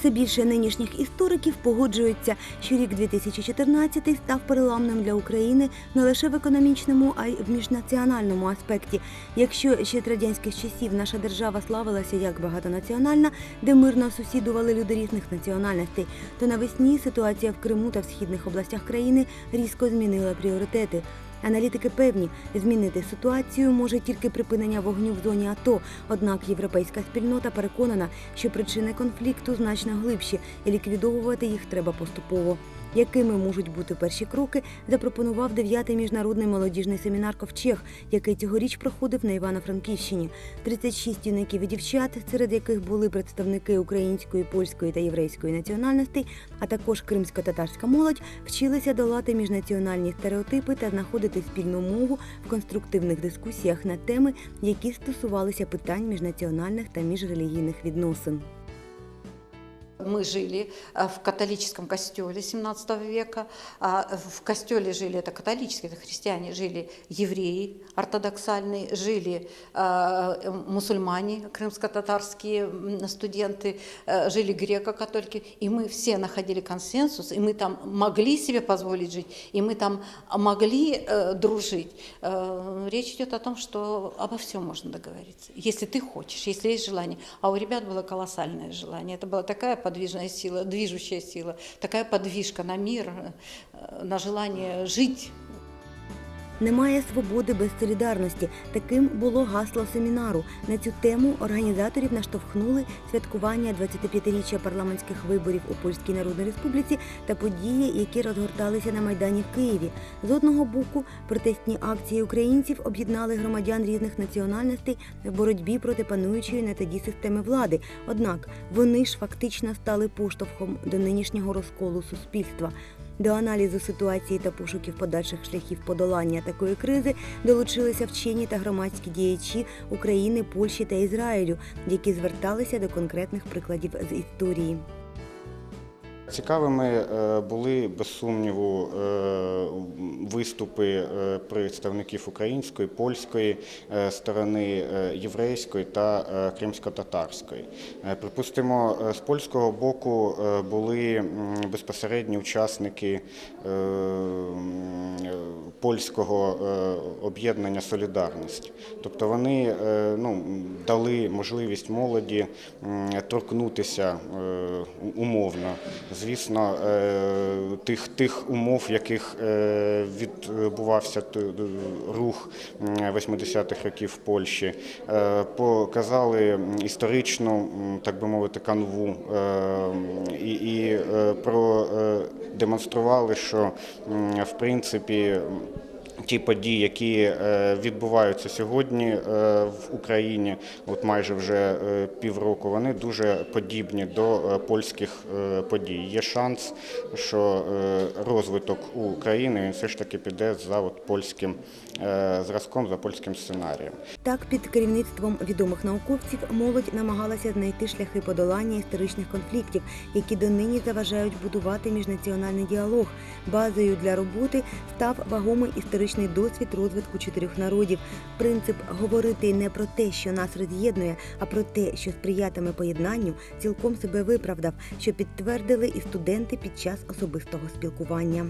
Все більше нинішніх істориків погоджуються, що рік 2014 став переламним для України не лише в економічному, а й в міжнаціональному аспекті. Якщо ще з радянських часів наша держава славилася як багатонаціональна, де мирно сусідували люди різних національностей, то навесні ситуація в Криму та в східних областях країни різко змінила пріоритети. Аналітики певні, змінити ситуацію може тільки припинення вогню в зоні АТО. Однак європейська спільнота переконана, що причини конфлікту значно глибші, і ліквідовувати їх треба поступово. Якими можуть бути перші кроки, запропонував дев'ятий міжнародний молодіжний семінар Ковчег, який цьогоріч проходив на Івано-Франківщині. 36 юнаків і дівчат, серед яких були представники української, польської та єврейської національностей, а також кримсько-татарська молодь, вчилися долати міжнаціональні стереотипи та знаходити спільну мову в конструктивних дискусіях на теми, які стосувалися питань міжнаціональних та міжрелігійних відносин. Мы жили э, в католическом костеле 17 века. а В костеле жили, это католические, это христиане, жили евреи ортодоксальные, жили э, мусульмане, крымско-татарские студенты, жили греко-католики. И мы все находили консенсус, и мы там могли себе позволить жить, и мы там могли э, дружить. Э, Речь идет о том, что обо всем можно договориться, если ты хочешь, если есть желание. А у ребят было колоссальное желание. Это была такая подвижная сила, движущая сила, такая подвижка на мир, э, на желание жить. Немає свободи без солідарності. Таким було гасло семінару. На цю тему організаторів наштовхнули святкування 25-річчя парламентських виборів у Польській Народній Республіці та події, які розгорталися на майдані в Києві. З одного боку, протестні акції українців об'єднали громадян різних національностей в боротьбі проти пануючої на тоді системи влади. Однак вони ж фактично стали поштовхом до нинішнього розколу суспільства. До аналізу ситуації та пошуків подальших шляхів подолання такої кризи долучилися вчені та громадські діячі України, Польщі та Ізраїлю, які зверталися до конкретних прикладів з історії. Цікавими е, були без сумніву е, виступи е, представників української, польської сторони, єврейської та кримсько-татарської. Припустимо, з польського боку були безпосередні учасники польського об'єднання Солідарність. Тобто вони ну, дали можливість молоді торкнутися е, умовно звісно, е, тих, тих умов, в яких е, відбувався рух 80-х років в Польщі, е, показали історичну, так би мовити, канву і, і продемонстрували, що в принципі. Ті події, які е, відбуваються сьогодні е, в Україні, от майже вже е, півроку, вони дуже подібні до польських подій. Є шанс, що розвиток України він все ж таки піде за от польським зразком, за польським сценарієм. Так, під керівництвом відомих науковців молодь намагалася знайти шляхи подолання історичних конфліктів, які донині заважають будувати міжнаціональний діалог. Базою для роботи став вагомий історичний досвід розвитку чотирьох народів. Принцип говорити не про те, що нас роз'єднує, а про те, що сприятиме поєднанню, цілком себе виправдав, що підтвердили і студенти під час особистого спілкування.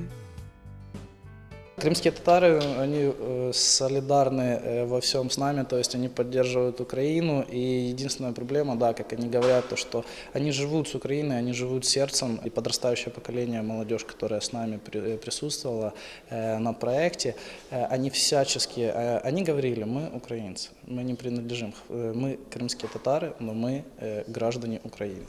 Крымские татары, они э, солидарны э, во всем с нами, то есть они поддерживают Украину. И единственная проблема, да, как они говорят, то, что они живут с Украиной, они живут сердцем. И подрастающее поколение, молодежь, которая с нами при- э, присутствовала э, на проекте, э, они всячески, э, они говорили, мы украинцы, мы не принадлежим, э, мы крымские татары, но мы э, граждане Украины.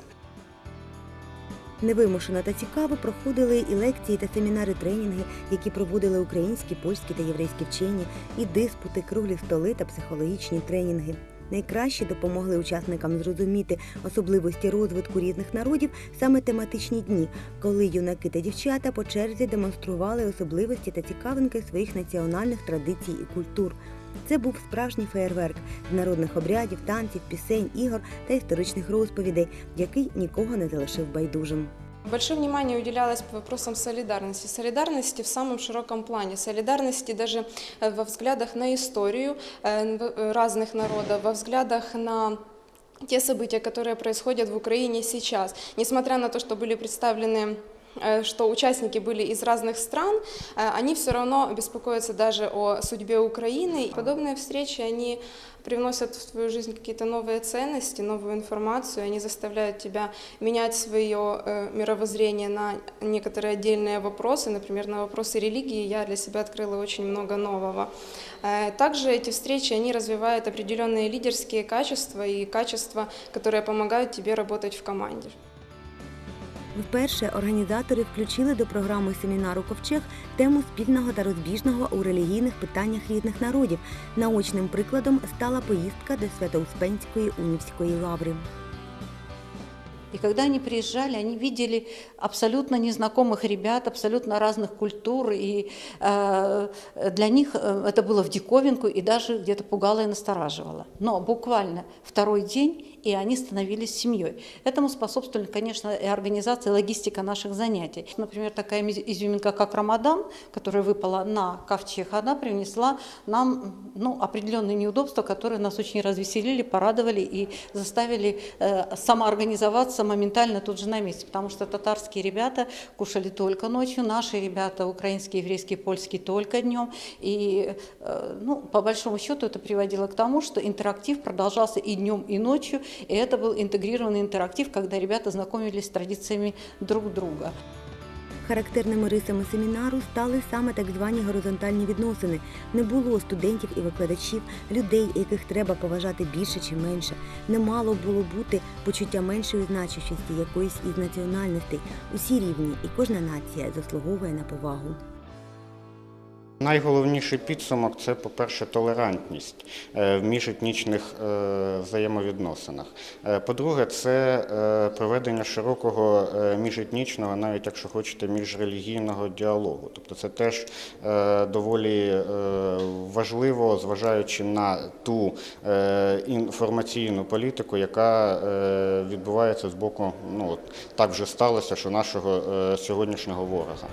Невимушено та цікаво проходили і лекції та семінари тренінги, які проводили українські, польські та єврейські вчені, і диспути, круглі столи та психологічні тренінги. Найкраще допомогли учасникам зрозуміти особливості розвитку різних народів саме тематичні дні, коли юнаки та дівчата по черзі демонстрували особливості та цікавинки своїх національних традицій і культур. Це був справжній феєрверк з народних обрядів, танців, пісень, ігор та історичних розповідей, який нікого не залишив байдужим. Большое внимание уделялось вопросам солидарности. Солидарности в самом широком плане. Солидарности даже э, во взглядах на историю э, в- э, разных народов, во взглядах на те события, которые происходят в Украине сейчас. Несмотря на то, что были представлены э, что участники были из разных стран, э, они все равно беспокоятся даже о судьбе Украины. Подобные встречи, они привносят в твою жизнь какие-то новые ценности, новую информацию, они заставляют тебя менять свое э, мировоззрение на некоторые отдельные вопросы, например, на вопросы религии я для себя открыла очень много нового. Э, Также эти встречи, они развивают определенные лидерские качества и качества, которые помогают тебе работать в команде. Вперше організатори включили до програми семінару Ковчег тему спільного та розбіжного у релігійних питаннях різних народів. Наочним прикладом стала поїздка до Свято-Успенської унівської лаври. И когда они приезжали, они видели абсолютно незнакомых ребят, абсолютно разных культур, и э, для них э, это было в диковинку и даже где-то пугало и настораживало. Но буквально второй день, и они становились семьей. Этому способствовали, конечно, и организация, и логистика наших занятий. Например, такая изюминка, как Рамадан, которая выпала на ковчег, она принесла нам ну, определенные неудобства, которые нас очень развеселили, порадовали и заставили э, самоорганизоваться моментально тут же на месте, потому что татарские ребята кушали только ночью, наши ребята, украинские, еврейские, польские, только днем. И, э, ну, по большому счету, это приводило к тому, что интерактив продолжался и днем, и ночью, и это был интегрированный интерактив, когда ребята знакомились с традициями друг друга. Характерними рисами семінару стали саме так звані горизонтальні відносини. Не було студентів і викладачів, людей, яких треба поважати більше чи менше. Не мало було бути почуття меншої значущості якоїсь із національностей. Усі рівні, і кожна нація заслуговує на повагу. Найголовніший підсумок це, по-перше, толерантність е, в міжетнічних е, взаємовідносинах. Е, По-друге, це проведення широкого міжетнічного, навіть якщо хочете, міжрелігійного діалогу. Тобто це теж доволі важливо, зважаючи на ту інформаційну політику, яка відбувається з боку, ну так вже сталося, що нашого сьогоднішнього ворога.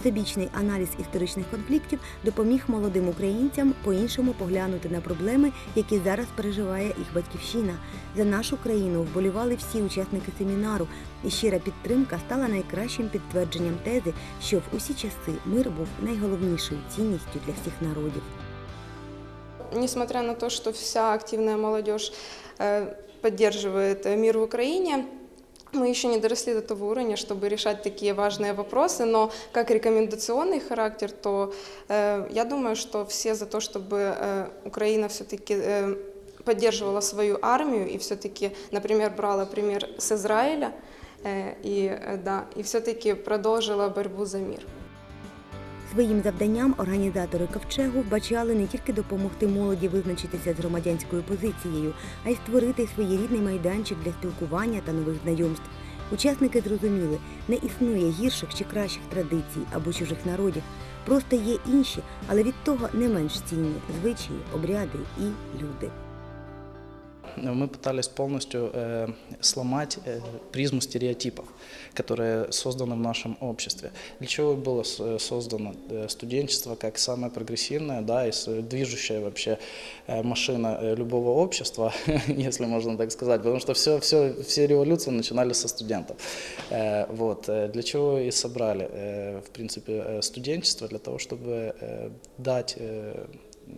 Всебічний аналіз історичних конфліктів допоміг молодим українцям по-іншому поглянути на проблеми, які зараз переживає їх батьківщина. За нашу країну вболівали всі учасники семінару, і щира підтримка стала найкращим підтвердженням тези, що в усі часи мир був найголовнішою цінністю для всіх народів. Несмотря на то, что вся активная молодежь э, э, мир в Украине, мы еще не доросли до того уровня, чтобы решать такие важные вопросы, но как рекомендационный характер, то э, я думаю, что все за то, чтобы э, Украина все-таки э, поддерживала свою армию и все-таки, например, брала пример с Израиля э, и, э, да, и все-таки продолжила борьбу за мир. Своїм завданням організатори ковчегу вбачали не тільки допомогти молоді визначитися з громадянською позицією, а й створити своєрідний майданчик для спілкування та нових знайомств. Учасники зрозуміли, не існує гірших чи кращих традицій або чужих народів. Просто є інші, але від того не менш цінні звичаї, обряди і люди. мы пытались полностью э, сломать э, призму стереотипов, которые созданы в нашем обществе. Для чего и было с- э, создано э, студенчество как самое прогрессивное, да, и с- движущая вообще э, машина э, любого общества, если можно так сказать, потому что все, все, все революции начинались со студентов. Э, вот, э, для чего и собрали, э, в принципе, э, студенчество, для того, чтобы э, дать э,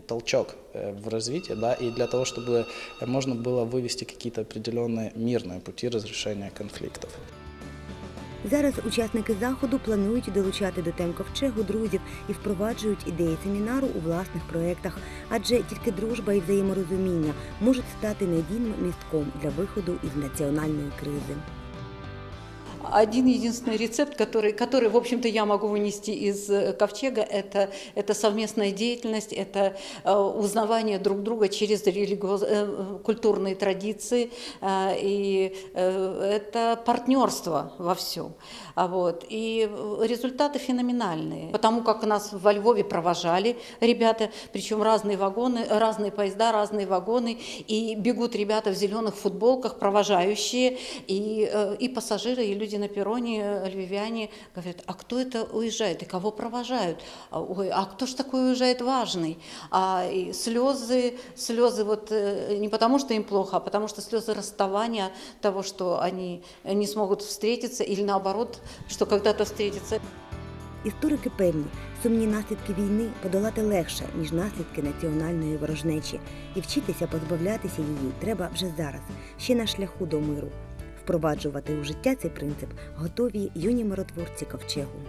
толчок э, в развитии, да, и для того, чтобы э, можно было вывести какие-то определенные мирные пути разрешения конфликтов. Зараз учасники заходу планують долучати до тем ковчегу друзів і впроваджують ідеї семінару у власних проєктах, адже тільки дружба і взаєморозуміння можуть стати надійним містком для виходу із національної кризи. Один единственный рецепт, который, который, в общем-то, я могу вынести из э, ковчега, это, это совместная деятельность, это э, узнавание друг друга через религиоз- э, культурные традиции, и это партнерство во всем. А вот. И результаты феноменальные, потому как нас во Львове провожали ребята, причем разные вагоны, разные поезда, разные вагоны, и бегут ребята в зеленых футболках, провожающие, и, и пассажиры, и люди люди на перроне, э, львивяне, говорят, а кто это уезжает и кого провожают? А, Ой, а кто ж такой уезжает важный? А и слезы, слезы вот э, не потому, что им плохо, а потому что слезы расставания того, что они не смогут встретиться, или наоборот, что когда-то встретятся. Історики певні, сумні наслідки війни подолати легше, ніж наслідки національної ворожнечі, і вчитися позбавлятися її треба вже зараз, ще на шляху до миру. Впроваджувати у життя цей принцип готові юні миротворці ковчегу.